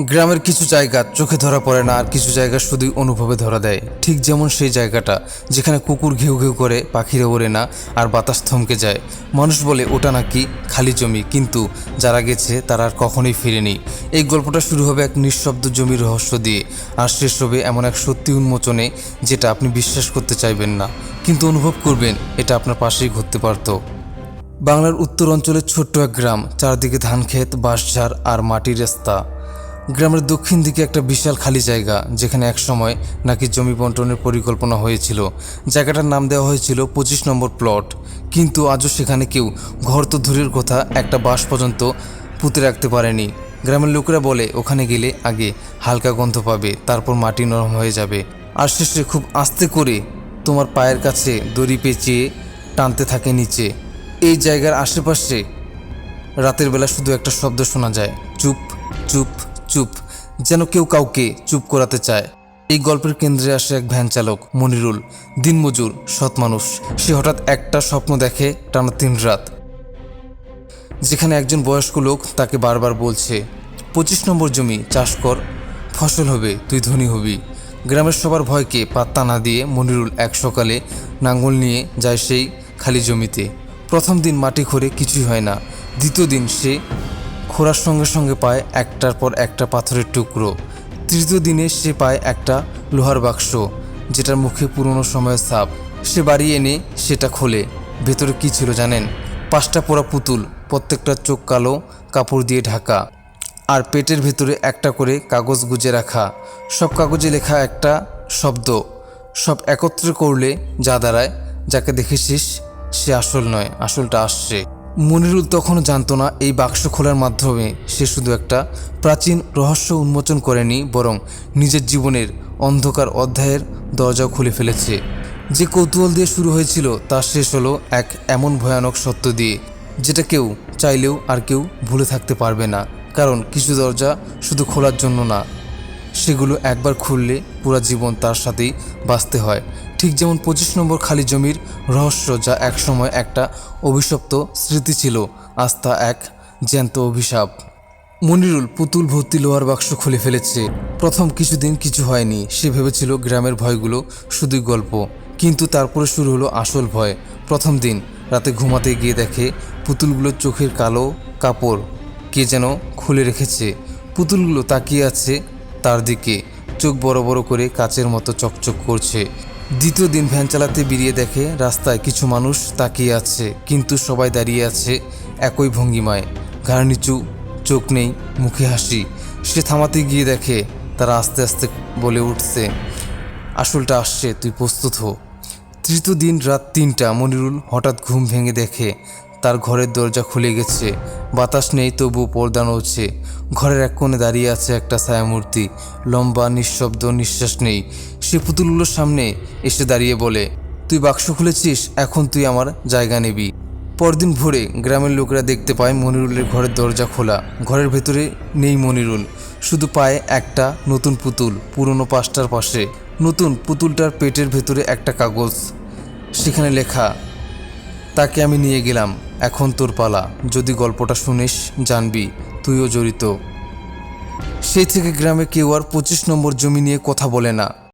গ্রামের কিছু জায়গা চোখে ধরা পড়ে না, আর কিছু জায়গা শুধুই অনুভবে ধরা দেয়। ঠিক যেমন সেই জায়গাটা, যেখানে কুকুর ঘেউ ঘেউ করে পাখিরা ওড়ে না আর বাতাস থমকে যায়। মানুষ বলে, ওটা নাকি খালি জমি। কিন্তু যারা গেছে, তারা আর কখনোই ফিরেনি। এই গল্পটা শুরু হবে এক নিঃশব্দ জমির রহস্য দিয়ে, আর শেষ হবে এমন এক সত্যি উন্মোচনে যেটা আপনি বিশ্বাস করতে চাইবেন না। কিন্তু অনুভব করবেন, এটা আপনার পাশেই ঘটতে পারতো। বাংলার উত্তর অঞ্চলের ছোট্ট এক গ্রাম, চারদিকে ধানক্ষেত, বাঁশঝাড় আর মাটির রাস্তা। গ্রামের দক্ষিণ দিকে একটা বিশাল খালি জায়গা, যেখানে একসময় নাকি জমি বন্টনের পরিকল্পনা হয়েছিল। জায়গাটার নাম দেওয়া হয়েছিল পঁচিশ নম্বর প্লট। কিন্তু আজও সেখানে কেউ ঘর তো দূরের কথা একটা বাঁশ পর্যন্ত পুঁতে রাখতে পারেনি। গ্রামের লোকেরা বলে, ওখানে গেলে আগে হালকা গন্ধ পাবে, তারপর মাটি নরম হয়ে যাবে। আর শেষে খুব আস্তে করে তোমার পায়ের কাছে দড়ি পেঁচিয়ে টানতে থাকে নিচে। এই জায়গার আশেপাশে রাতের বেলা শুধু একটা শব্দ শোনা যায়, চুপ চুপ চুপ, যেন কেউ কাউকে চুপ করাতে চায়। এই গল্পের কেন্দ্রে আসে এক ভ্যান চালক, মনিরুল। দিনমজুর সৎ মানুষ। সে হঠাৎ একটা স্বপ্ন দেখে টানা তিন রাত। যেখানে একজন বয়স্ক লোক তাকে বারবার বলছে, পঁচিশ নম্বর জমি, চাষ কর। ফসল হবে, তুই ধনী হবি। গ্রামের সবার ভয়কে পাত্তা না দিয়ে মনিরুল এক সকালে নাঙ্গল নিয়ে যায় সেই খালি জমিতে। প্রথম দিন মাটি খোঁড়ে কিছুই হয় না। দ্বিতীয় দিন সে খোঁড়ার সঙ্গে সঙ্গে পায় একটার পর একটা পাথরের টুকরো। তৃতীয় দিনে সে পায় একটা লোহার বাক্স, যেটার মুখে পুরনো সময়ের ছাপ। সে বাড়ি এনে সেটা খোলে। ভেতরে কি ছিল জানেন? পাঁচটা পোড়া পুতুল, প্রত্যেকটা চোখ কালো, কাপড় দিয়ে ঢাকা। আর পেটের ভেতরে একটা করে কাগজ গুজে রাখা। সব কাগজে লেখা একটা শব্দ। সব একত্রে করলে যা দাঁড়ায়, যাকে দেখেছিস সে আসল নয়, আসলটা আসছে। মনিরুল তখনও জানতো না এই বাক্স খোলার মাধ্যমে সে শুধু একটা প্রাচীন রহস্য উন্মোচন করেনি, বরং নিজের জীবনের অন্ধকার অধ্যায়ের দরজাও খুলে ফেলেছে। যে কৌতূহল দিয়ে শুরু হয়েছিল, তা শেষ হলো এক এমন ভয়ানক সত্য দিয়ে, যেটা কেউ চাইলেও আর কেউ ভুলে থাকতে পারবে না, কারণ কিছু দরজা শুধু খোলার জন্য না। সেগুলো একবার খুললে পুরা জীবন তার সাথেই বাঁচতে হয়। ঠিক যেমন পঁচিশ নম্বর খালি জমির রহস্য যা একসময় একটা অভিশপ্ত স্মৃতি ছিল আস্থা এক জ্যান্ত অভিশাপ। মনিরুল পুতুল ভর্তি লোহার বাক্স খুলে ফেলেছে। প্রথম কিছুদিন কিছু হয়নি, সে ভেবেছিল গ্রামের ভয়গুলো শুধুই গল্প। কিন্তু তারপরে শুরু হলো আসল ভয়। প্রথম দিন রাতে ঘুমাতে গিয়ে দেখে পুতুলগুলোর চোখের কালো কাপড় কে যেন খুলে রেখেছে। পুতুলগুলো তাকিয়ে আছে তার দিকে চোখ বড় বড় করে কাচের মতো চকচক করছে। দ্বিতীয় দিন ভ্যান চালাতে বেরিয়ে দেখে রাস্তায় কিছু মানুষ তাকিয়ে আছে, কিন্তু সবাই দাঁড়িয়ে আছে একই ভঙ্গিমায়। ঘাড় নিচু, চোখ নেই, মুখে হাসি। সে থামাতে গিয়ে দেখে তারা আস্তে আস্তে বলে উঠছে, আসলটা আসছে, তুই প্রস্তুত হো। তৃতীয় দিন রাত তিনটা, মনিরুল হঠাৎ ঘুম ভেঙে দেখে তার ঘরের দরজা খুলে গেছে। বাতাস নেই তবু পর্দা নড়ছে। ঘরের এক কোণে দাঁড়িয়ে আছে একটা ছায়ামূর্তি। লম্বা, নিঃশব্দ, নিঃশ্বাস নেই। সে পুতুলগুলোর সামনে এসে দাঁড়িয়ে বলে, তুই বাক্স খুলেছিস, এখন তুই আমার জায়গা নিবি। পরদিন ভোরে গ্রামের লোকেরা দেখতে পায় মনিরুলের ঘরের দরজা খোলা। ঘরের ভেতরে নেই মনিরুল, শুধু পায় একটা নতুন পুতুল, পুরনো পাশটার পাশে। নতুন পুতুলটার পেটের ভেতরে একটা কাগজ। সেখানে লেখা, তাকে আমি নিয়ে গেলাম। এখন তোর পালা। যদি গল্পটা শুনিস, জানবি, তুইও জড়িত। সেই থেকে গ্রামে কেউ আর পঁচিশ নম্বর জমি নিয়ে কথা বলে না।